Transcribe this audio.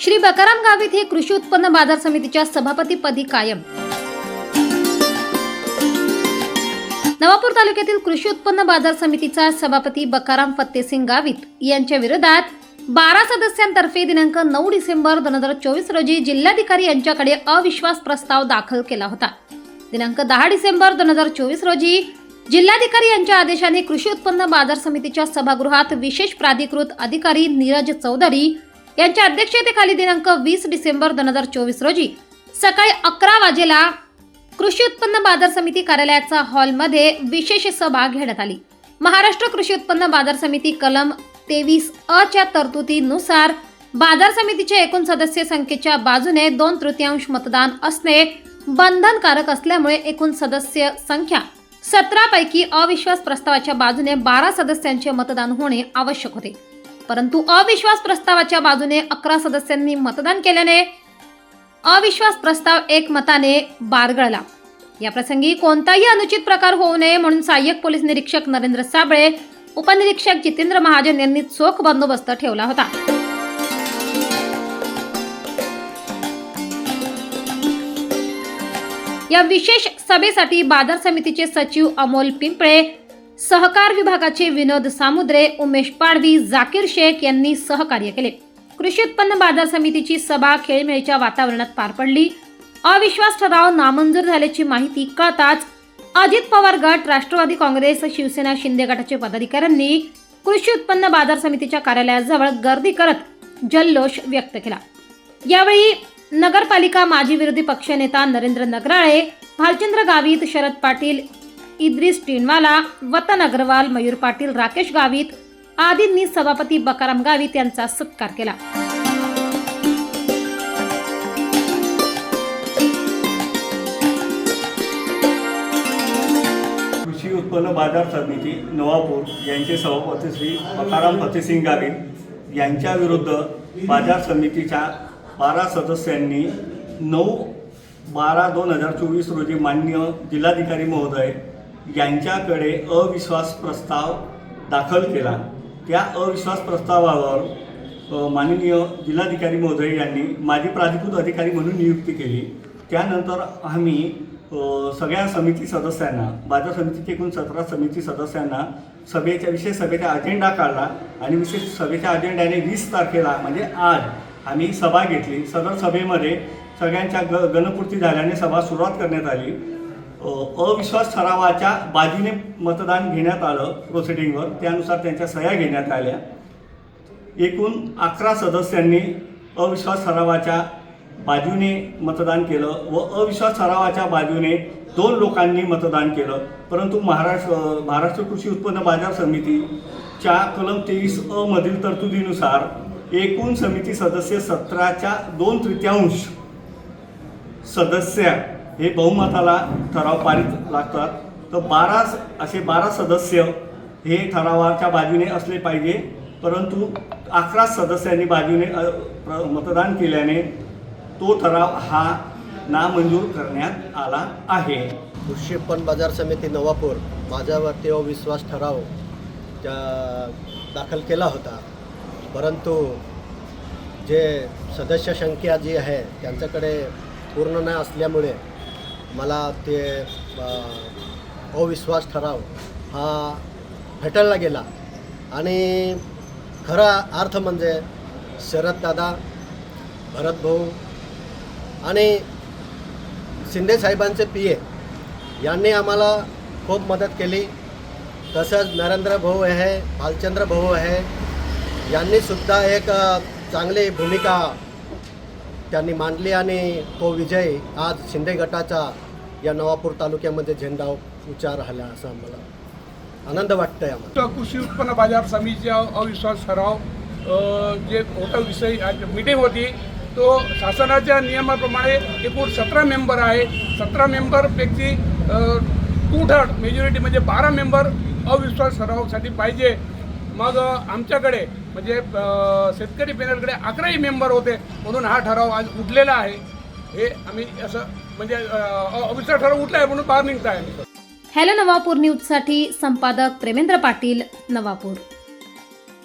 श्री बकाराम गावित हे कृषी उत्पन्न बाजार समितीच्या सभापतीपदी कायम. नवापूर तालुक्यातील कृषी उत्पन्न बाजार समितीचा सभापती बकाराम फत्तेसिंग गावित यांच्या विरोधात बारा सदस्यांतर्फे दिनांक नऊ डिसेंबर दोन हजार चोवीस रोजी जिल्हाधिकारी यांच्याकडे अविश्वास प्रस्ताव दाखल केला होता. दिनांक दहा डिसेंबर दोन हजार चोवीस रोजी जिल्हाधिकारी यांच्या आदेशाने कृषी उत्पन्न बाजार समितीच्या सभागृहात विशेष प्राधिकृत अधिकारी नीरज चौधरी यांच्या अध्यक्षतेखाली दिनांक वीस डिसेंबर दोन हजार चोवीस रोजी सकाळी अकरा वाजेला कृषी उत्पन्न बाजार समिती कार्यालयाचा हॉलमध्ये विशेष सभा घेण्यात आली. महाराष्ट्र कृषी उत्पन्न बाजार समिती कलम तेवीस अ च्या तरतुदीनुसार बाजार समितीच्या एकूण सदस्य संख्येच्या बाजूने दोन तृतीयांश मतदान असणे बंधनकारक असल्यामुळे एकूण सदस्य संख्या सतरा पैकी अविश्वास प्रस्तावाच्या बाजूने बारा सदस्यांचे मतदान होणे आवश्यक होते. परंतु अविश्वास प्रस्तावाच्या बाजूने अकरा सदस्यांनी मतदान केल्याने अविश्वास प्रस्ताव एक मताने बारगळला. या प्रसंगी कोणताही अनुचित प्रकार होऊ नये म्हणून सहाय्यक पोलीस निरीक्षक नरेंद्र साबळे उपनिरीक्षक जितेंद्र महाजन यांनी चोख बंदोबस्त ठेवला होता. या विशेष सभेसाठी बाजार समितीचे सचिव अमोल पिंपळे सहकार विभागाचे विनोद सामुद्रे उमेश पाडवी जाकीर शेख यांनी सहकार्य केले. कृषी उत्पन्न बाजार समितीची सभा खेळमेळीच्या वातावरणात पार पडली. अविश्वास ठराव नामंजूर झाल्याची माहिती कळताच अजित पवार गट राष्ट्रवादी काँग्रेस शिवसेना शिंदे गटाचे पदाधिकाऱ्यांनी कृषी उत्पन्न बाजार समितीच्या कार्यालयाजवळ गर्दी करत जल्लोष व्यक्त केला. यावेळी नगरपालिका माजी विरोधी पक्षनेता नरेंद्र नगराळे भालचंद्र गावित शरद पाटील इद्रिस टिनवाला वतन अग्रवाल मयूर पाटील राकेश गावित आदींनी सभापती बकाराम गावित यांचा सत्कार केला. कृषी उत्पन्न बाजार समिती नवापूर यांचे सभापती श्री बकाराम फतेसिंग गावित यांच्या विरुद्ध बाजार समितीच्या बारा सदस्यांनी नऊ बारा दोन हजार चोवीस रोजी मान्य जिल्हाधिकारी महोदय यांच्याकडे अविश्वास प्रस्ताव दाखल केला. त्या अविश्वास प्रस्तावावर माननीय जिल्हाधिकारी महोदय यांनी माझी प्राधिकृत अधिकारी म्हणून नियुक्ती केली. त्यानंतर आम्ही सगळ्या समिती सदस्यांना बाजार समितीचे एकूण सतरा समिती सदस्यांना सभेच्या विशेष सभेचा अजेंडा काढला आणि विशेष सभेच्या अजेंड्याने वीस तारखेला म्हणजे आज आम्ही सभा घेतली. सदर सभेमध्ये सगळ्यांच्या ग गणपूर्ती झाल्याने सभा सुरुवात करण्यात आली. अविश्वास ठरावाच्या बाजूने मतदान घेण्यात आलं प्रोसिडिंगवर त्यानुसार त्यांच्या सह्या घेण्यात आल्या. एकूण अकरा सदस्यांनी अविश्वास ठरावाच्या बाजूने मतदान केलं व अविश्वास ठरावाच्या बाजूने दोन लोकांनी मतदान केलं. परंतु महाराष्ट्र महाराष्ट्र कृषी उत्पन्न बाजार समितीच्या कलम तेवीस अ मधील तरतुदीनुसार एकूण समिती सदस्य सतराच्या दोन तृतीयांश सदस्य हे बहुमताला ठराव पारित लागतात. तर बारा असे बारा सदस्य हे ठरावाच्या बाजूने असले पाहिजे. परंतु अकरा सदस्यांनी बाजूने प्र- मतदान केल्याने तो ठराव हा नामंजूर करण्यात आला आहे. कृषी बाजार समिती नवापूर माझ्यावरती अविश्वास ठराव त्या दाखल केला होता. परंतु जे सदस्य संख्या जी आहे त्यांच्याकडे पूर्ण नाही असल्यामुळे मला ते अविश्वास ठराव हा फेटाळला गेला. आणि खरा अर्थ म्हणजे शरददादा भरत भाऊ आणि शिंदे साहेबांचे पी ए यांनी आम्हाला खूप मदत केली. तसंच नरेंद्र भाऊ आहे भालचंद्र भाऊ आहे यांनीसुद्धा एक चांगली भूमिका त्यांनी मांडली आणि तो विजय आज शिंदे गटाचा या नवापूर तालुक्यामध्ये झेंडा उच्चार राहिला असं आम्हाला आनंद वाटतोय आम्हाला. कृषी उत्पन्न बाजार समितीचा अविश्वास ठराव जे होता विषय आज मीटिंग होती तो शासनाच्या नियमाप्रमाणे एकूण सतरा मेंबर आहे. सतरा मेंबरपैकी टू थर्ड मेजॉरिटी म्हणजे बारा मेंबर अविश्वास ठरावासाठी पाहिजे. मग आमच्याकडे म्हणजे शेतकरी पॅनलकडे अकराही मेंबर होते म्हणून हा ठराव आज उठलेला आहे. हे आम्ही असं म्हणजे ऑफिसचा अविश्वास ठराव उठला आहे म्हणून बाहेर निघत आहे हॅलो नवापूर न्यूजसाठी संपादक प्रेमेंद्र पाटील नवापूर.